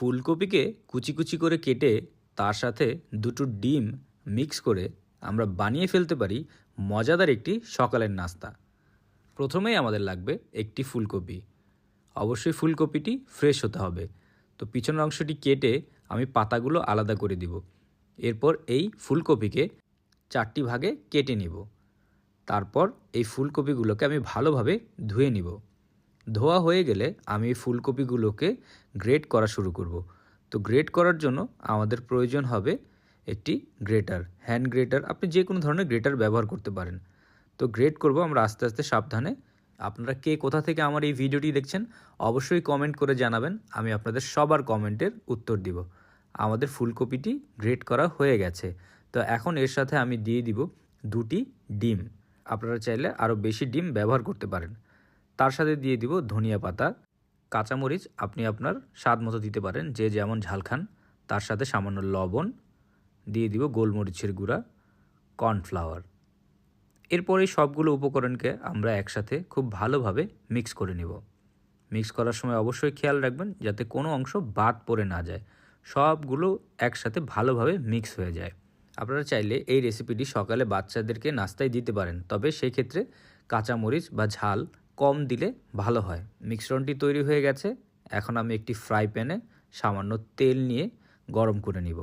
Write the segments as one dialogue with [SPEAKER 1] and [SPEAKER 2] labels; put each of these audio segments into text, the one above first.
[SPEAKER 1] ফুলকপিকে কুচি কুচি করে কেটে তার সাথে দুটো ডিম মিক্স করে আমরা বানিয়ে ফেলতে পারি মজাদার একটি সকালের নাস্তা। প্রথমেই আমাদের লাগবে একটি ফুলকপি। অবশ্যই ফুলকপিটি ফ্রেশ হতে হবে। তো পিছনের অংশটি কেটে আমি পাতাগুলো আলাদা করে দিব। এরপর এই ফুলকপিকে চারটি ভাগে কেটে নিব। তারপর এই ফুলকপিগুলোকে আমি ভালোভাবে ধুয়ে নিব। ধোয়া হয়ে গেলে আমি ফুলকপিগুলোকে গ্রেট করা শুরু করব। তো গ্রেট করার জন্য আমাদের প্রয়োজন হবে একটি গ্রেটার, হ্যান্ড গ্রেটার। আপনি যে কোনো ধরনের গ্রেটার ব্যবহার করতে পারেন। তো গ্রেট করব আমরা আস্তে আস্তে সাবধানে। আপনারা কে কোথা থেকে আমার এই ভিডিওটি দেখছেন অবশ্যই কমেন্ট করে জানাবেন। আমি আপনাদের সবার কমেন্টের উত্তর দিব। আমাদের ফুলকপিটি গ্রেট করা হয়ে গেছে। তো এখন এর সাথে আমি দিয়ে দিব দুটি ডিম। আপনারা চাইলে আরও বেশি ডিম ব্যবহার করতে পারেন। তার সাথে দিয়ে দিব ধনিয়া পাতা। কাঁচামরিচ আপনি আপনার স্বাদ মতো দিতে পারেন, যে যেমন ঝাল খান, তার সাথে সামান্য লবণ। দিয়ে দিব গোলমরিচের গুঁড়া, কর্নফ্লাওয়ার। এরপর সবগুলো উপকরণকে আমরা একসাথে খুব ভালোভাবে মিক্স করে নেব। মিক্স করার সময় অবশ্যই খেয়াল রাখবেন, যাতে কোনো অংশ বাদ পড়ে না যায়। সবগুলো একসাথে ভালোভাবে মিক্স হয়ে যায়। আপনারা চাইলে এই রেসিপিটি সকালে বাচ্চাদেরকে নাস্তায় দিতে পারেন, তবে সেই ক্ষেত্রে কাঁচামরিচ বা ঝাল কম দিলে ভালো হয়। মিশ্রণটি তৈরি হয়ে গেছে। এখন আমি একটি ফ্রাই প্যানে সামান্য তেল নিয়ে গরম করে নিব।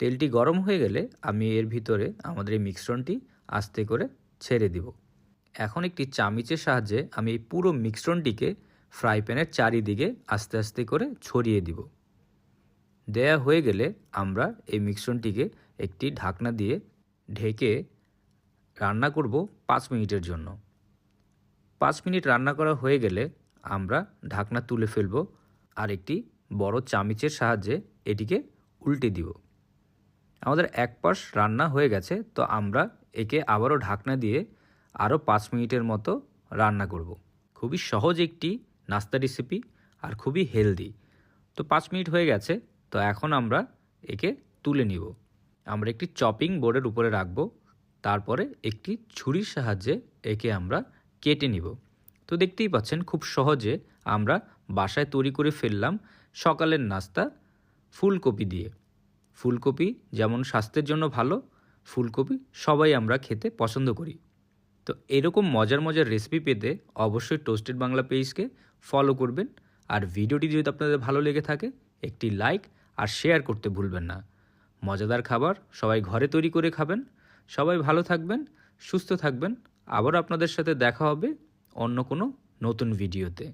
[SPEAKER 1] তেলটি গরম হয়ে গেলে আমি এর ভিতরে আমাদের এই মিশ্রণটি আস্তে করে ছেড়ে দিব। এখন একটি চামিচের সাহায্যে আমি এই পুরো মিশ্রণটিকে ফ্রাই প্যানের চারিদিকে আস্তে আস্তে করে ছড়িয়ে দিব। দেয়া হয়ে গেলে আমরা এই মিশ্রণটিকে একটি ঢাকনা দিয়ে ঢেকে রান্না করব পাঁচ মিনিটের জন্য। পাঁচ মিনিট রান্না করা হয়ে গেলে আমরা ঢাকনা তুলে ফেলব আর একটি বড় চামিচের সাহায্যে এটিকে উল্টে দিব। আমাদের এক পাশ রান্না হয়ে গেছে, তো আমরা একে আবারও ঢাকনা দিয়ে আরও পাঁচ মিনিটের মতো রান্না করব। খুবই সহজ একটি নাস্তা রেসিপি আর খুবই হেলদি। তো পাঁচ মিনিট হয়ে গেছে, তো এখন আমরা একে তুলে নিব। আমরা একটি চপিং বোর্ডের উপরে রাখব, তারপরে একটি ছুরির সাহায্যে একে আমরা কেটে নিব। তো দেখতেই পাচ্ছেন, খুব সহজে আমরা বাসায় তৈরি করে ফেললাম সকালের নাস্তা ফুলকপি দিয়ে। ফুলকপি যেমন স্বাস্থ্যের জন্য ভালো, ফুলকপি সবাই আমরা খেতে পছন্দ করি। তো এরকম মজার মজার রেসিপি পেতে অবশ্যই টোস্টেড বাংলা পেজকে ফলো করবেন আর ভিডিওটি যদি আপনাদের ভালো লেগে থাকে, একটি লাইক আর শেয়ার করতে ভুলবেন না। মজাদার খাবার সবাই ঘরে তৈরি করে খাবেন। সবাই ভালো থাকবেন, সুস্থ থাকবেন। আবার আপনাদের সাথে দেখা হবে অন্য কোনো নতুন ভিডিওতে।